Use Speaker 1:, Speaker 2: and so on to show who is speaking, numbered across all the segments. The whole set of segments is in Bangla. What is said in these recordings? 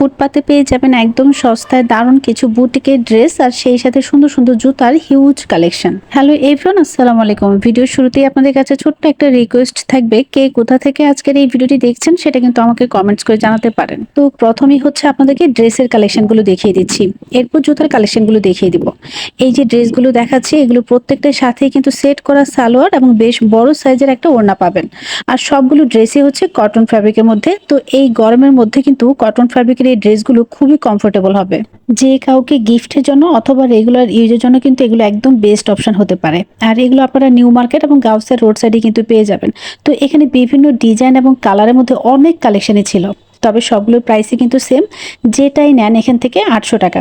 Speaker 1: ফুটপাতে পেয়ে যাবেন একদম সস্তায় দারুণ কিছু বুটিকের ড্রেস আর সেই সাথে সুন্দর সুন্দর জুতার হিউজ কালেকশন হ্যালো এভরিওয়ান আসসালামু আলাইকুম। ভিডিও শুরুতেই আপনাদের কাছে ছোট্ট একটা রিকোয়েস্ট থাকবে, কে কোথা থেকে আজকের এই ভিডিওটি দেখছেন সেটা কিন্তু আমাকে কমেন্টস করে জানাতে পারেন। তো প্রথমেই হচ্ছে আপনাদেরকে ড্রেসের কালেকশনগুলো দেখিয়ে দিচ্ছি। এরপর জুতার কালেকশনগুলো দেখিয়ে দিব। এই যে ড্রেসগুলো দেখাচ্ছি, এগুলো প্রত্যেকটার সাথেই কিন্তু সেট করা সালোয়ার এবং বেশ বড় সাইজের একটা ওড়না পাবেন। আর সবগুলো ড্রেসই হচ্ছে কটন ফ্যাব্রিকের মধ্যে। তো এই গরমের মধ্যে কিন্তু কটন ফ্যাব্রিকের এই ড্রেসগুলো খুবই কমফোর্টেবল হবে। যে কাউকে গিফটের জন্য অথবা রেগুলার ইউজের জন্য কিন্তু এগুলো একদম বেস্ট অপশন হতে পারে। আর এগুলো আপনারা নিউ মার্কেট এবং গাউসের রোড সাইডে কিন্তু পেয়ে যাবেন। তো এখানে বিভিন্ন ডিজাইন এবং কালারের মধ্যে অনেক কালেকশনই ছিল। তবে সবগুলোর প্রাইসই কিন্তু সেম যেটাই নেন এখান থেকে আটশো টাকা।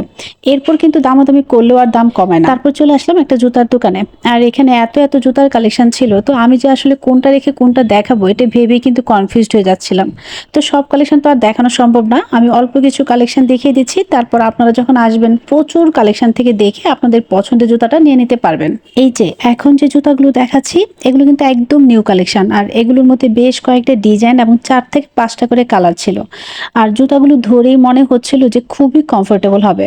Speaker 1: এরপর কিন্তু দামাদামি করলেও আর দাম কমায় না। তারপর চলে আসলাম একটা জুতার দোকানে। আর এখানে এত এত জুতার কালেকশন ছিল, তো আমি যে আসলে কোনটা রেখে কোনটা দেখাবো, এটা ভেবেই কিন্তু কনফিউজড হয়ে যাচ্ছিলাম। তো সব কালেকশন তো আর দেখানো সম্ভব না। আমি অল্প কিছু কালেকশন দেখিয়ে দিচ্ছি, তারপর আপনারা যখন আসবেন, প্রচুর কালেকশন থেকে দেখে আপনাদের পছন্দের জুতাটা নিয়ে নিতে পারবেন। এই যে, এখন যে জুতাগুলো দেখাচ্ছি, এগুলো কিন্তু একদম নিউ কালেকশন আর এগুলোর মধ্যে বেশ কয়েকটা ডিজাইন এবং চার থেকে পাঁচটা করে কালার ছিল। আর জুতাগুলো ধরেই মনে হচ্ছিল যে খুবই কমফোর্টেবল হবে।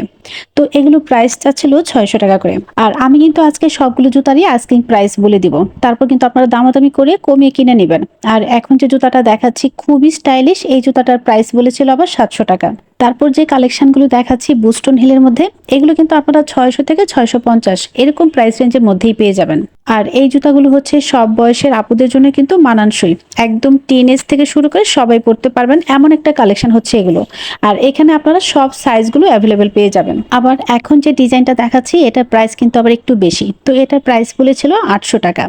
Speaker 1: তো এগুলো প্রাইসটা ছিল ছয়শো টাকা করে। আর আমি কিন্তু আজকে সবগুলো জুতারই আস্কিং প্রাইস বলে দিব। তারপর কিন্তু আপনারা দামাদামি করে কমিয়ে কিনে নেবেন। আর এখন যে জুতাটা দেখাচ্ছি খুবই স্টাইলিশ এই জুতাটার প্রাইস বলেছিল আবার সাতশো টাকা। তারপর যে কালেকশনগুলো দেখাচ্ছি বুস্টন হিলের মধ্যে, এগুলো কিন্তু আপনারা ছয়শো থেকে ছয়শো পঞ্চাশ, এরকম প্রাইস রেঞ্জের মধ্যেই পেয়ে যাবেন। আর এই জুতাগুলো হচ্ছে সব বয়সের আপুদের জন্য কিন্তু মানানসই। একদম টিন এজ থেকে শুরু করে সবাই পড়তে পারবেন, এমন একটা কালেকশন হচ্ছে এগুলো। আর এখানে আপনারা সব সাইজগুলো অ্যাভেলেবেল পেয়ে যাবেন। আবার এখন যে ডিজাইনটা দেখাচ্ছি, এটার প্রাইস কিন্তু আবার একটু বেশি। তো এটার প্রাইস বলেছিল আটশো টাকা।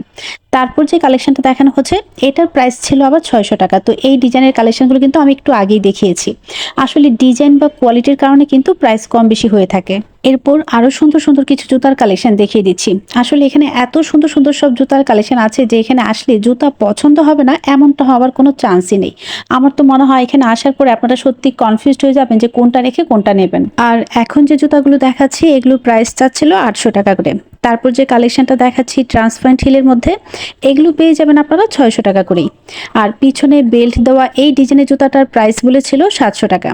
Speaker 1: তারপর যে কালেকশনটা দেখানো হচ্ছে, এটার প্রাইস ছিল আবার ছয়শো টাকা। তো এই ডিজাইনের কালেকশনগুলো কিন্তু আমি একটু আগেই দেখিয়েছি। আসলে ডিজাইন বা কোয়ালিটির কারণে কিন্তু প্রাইস কম বেশি হয়ে থাকে। এরপর আরও সুন্দর সুন্দর কিছু জুতার কালেকশন দেখিয়ে দিচ্ছি। আসলে এখানে এত সুন্দর সুন্দর সব জুতার কালেকশন আছে যে এখানে আসলে জুতা পছন্দ হবে না, এমনটা হওয়ার কোনো চান্সই নেই। আমার তো মনে হয় এখানে আসার পরে আপনারা সত্যি কনফিউজড হয়ে যাবেন যে কোনটা রেখে কোনটা নেবেন। আর এখন যে জুতাগুলো দেখাচ্ছি, এগুলোর প্রাইস চাচ্ছিল আটশো টাকা করে। তারপর যে কালেকশনটা দেখাচ্ছি ট্রান্সপারেন্ট হিলের মধ্যে এগুলো পেয়ে যাবেন আপনারা ছয়শো টাকা করেই। আর পিছনে বেল্ট দেওয়া এই ডিজাইনের জুতাটার প্রাইস বলেছিল সাতশো টাকা।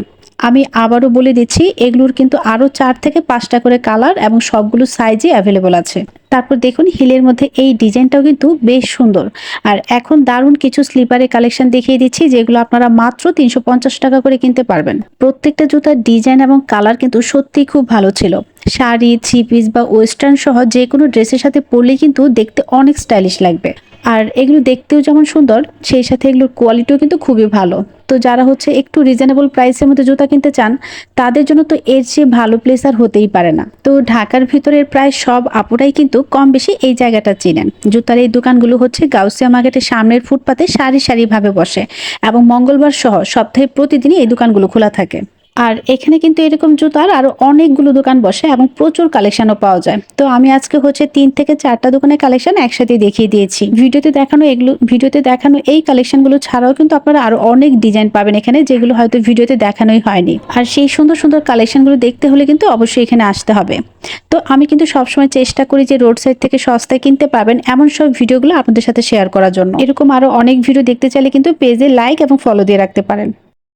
Speaker 1: আমি আবারও বলে দিচ্ছি, এগুলোর কিন্তু আরও চার থেকে পাঁচটা করে কালার এবং সবগুলো সাইজে অ্যাভেলেবল আছে। তারপর দেখুন, হিলের মধ্যে এই ডিজাইনটাও কিন্তু বেশ সুন্দর। আর এখন দারুণ কিছু স্লিপারের কালেকশন দেখিয়ে দিচ্ছি, যেগুলো আপনারা মাত্র তিনশো পঞ্চাশ টাকা করে কিনতে পারবেন। প্রত্যেকটা জুতার ডিজাইন এবং কালার কিন্তু সত্যিই খুব ভালো ছিল। শাড়ি থ্রি পিস বা ওয়েস্টার্ন সহ যে কোনো ড্রেসের সাথে পরলে কিন্তু দেখতে অনেক স্টাইলিশ লাগবে। আর এগুলো দেখতেও যেমন সুন্দর, সেই সাথে এগুলোর কোয়ালিটিও কিন্তু খুবই ভালো। তো যারা হচ্ছে একটু রিজনেবল প্রাইসের মধ্যে জুতা কিনতে চান, তাদের জন্য তো এর চেয়ে ভালো প্লেস আর হতেই পারে না। তো ঢাকার ভিতরের প্রায় সব আপুরাই কিন্তু কম বেশি এই জায়গাটা চিনেন। জুতার এই দোকানগুলো হচ্ছে গাউসিয়া মার্কেটের সামনের ফুটপাতে সারি সারিভাবে বসে এবং মঙ্গলবার সহ সপ্তাহে প্রতিদিনই এই দোকানগুলো খোলা থাকে। আর এখানে কিন্তু এরকম জুতার আরও অনেকগুলো দোকান বসে এবং প্রচুর কালেকশনও পাওয়া যায়। তো আমি আজকে হচ্ছে তিন থেকে চারটা দোকানের কালেকশন একসাথে দেখিয়ে দিয়েছি। ভিডিওতে দেখানো এগুলো, ভিডিওতে দেখানো এই কালেকশনগুলো ছাড়াও কিন্তু আপনারা আরও অনেক ডিজাইন পাবেন এখানে, যেগুলো হয়তো ভিডিওতে দেখানোই হয়নি। আর সেই সুন্দর সুন্দর কালেকশনগুলো দেখতে হলে কিন্তু অবশ্যই এখানে আসতে হবে। তো আমি কিন্তু সবসময় চেষ্টা করি যে রোড সাইড থেকে সস্তায় কিনতে পারবেন এমন সব ভিডিওগুলো আপনাদের সাথে শেয়ার করার জন্য। এরকম আরও অনেক ভিডিও দেখতে চাইলে কিন্তু পেজে লাইক এবং ফলো দিয়ে রাখতে পারেন।